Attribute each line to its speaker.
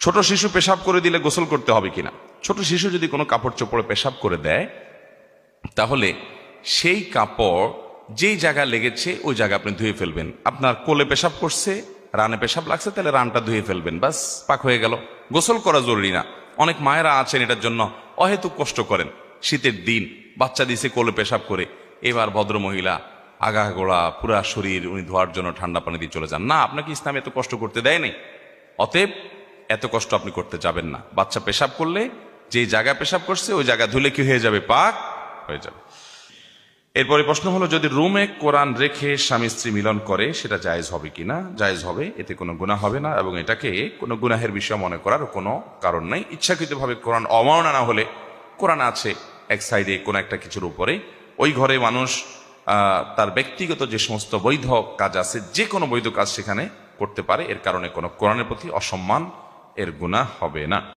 Speaker 1: ছোট শিশু পেশাব করে দিলে গোসল করতে হবে কিনা? ছোট শিশু যদি কোনো কাপড় চোপড়ে পেশাব করে দেয়, তাহলে সেই কাপড় যেই জায়গা লেগেছে, ওই জায়গা আপনি ধুয়ে ফেলবেন। আপনার কোলে পেশাব করছে, রানে পেশাব লাগছে, তাহলে রানটা ধুয়ে ফেলবেন। বাস পাক হয়ে গেল। গোসল করা জরুরি না। অনেক মায়েরা আছেন এটার জন্য অহেতুক কষ্ট করেন। শীতের দিন, বাচ্চা দিছে কোলে পেশাব করে। এবার ভদ্র মহিলা আগা গোড়া পুরা শরীর উনি ধোয়ার জন্য ঠান্ডা পানি দিয়ে চলে যান। না, আপনাকে ইসলাম এত কষ্ট করতে দেয় নাই। অতএব এত কষ্ট আপনি করতে যাবেন না। বাচ্চা পেশাব করলে যে জায়গায় পেশাব করছে, ওই জায়গা ধুলে কি হয়ে যাবে? পাক, হয়ে যাবে। এরপরে প্রশ্ন হলো, যদি রুমে কোরআন রেখে স্বামী স্ত্রী মিলন করে, সেটা জায়েজ হবে কিনা জায়েজ হবে, এতে কোনো গুনাহ হবে না এবং এটাকে কোনো গুনাহের বিষয় মনে করার কোনো কারণ নাই। ইচ্ছাকৃতভাবে কোরআন অমাননা না হলে, কোরআন আছে এক সাইডে, কোনো একটা কিছুর উপরে। ওই ঘরে মানুষ তার ব্যক্তিগত যে সমস্ত বৈধ কাজ আছে, যে কোনো বৈধ কাজ সেখানে করতে পারে। এর কারণে কোনো কোরআনের প্রতি অসম্মান এর গুণা হবে না।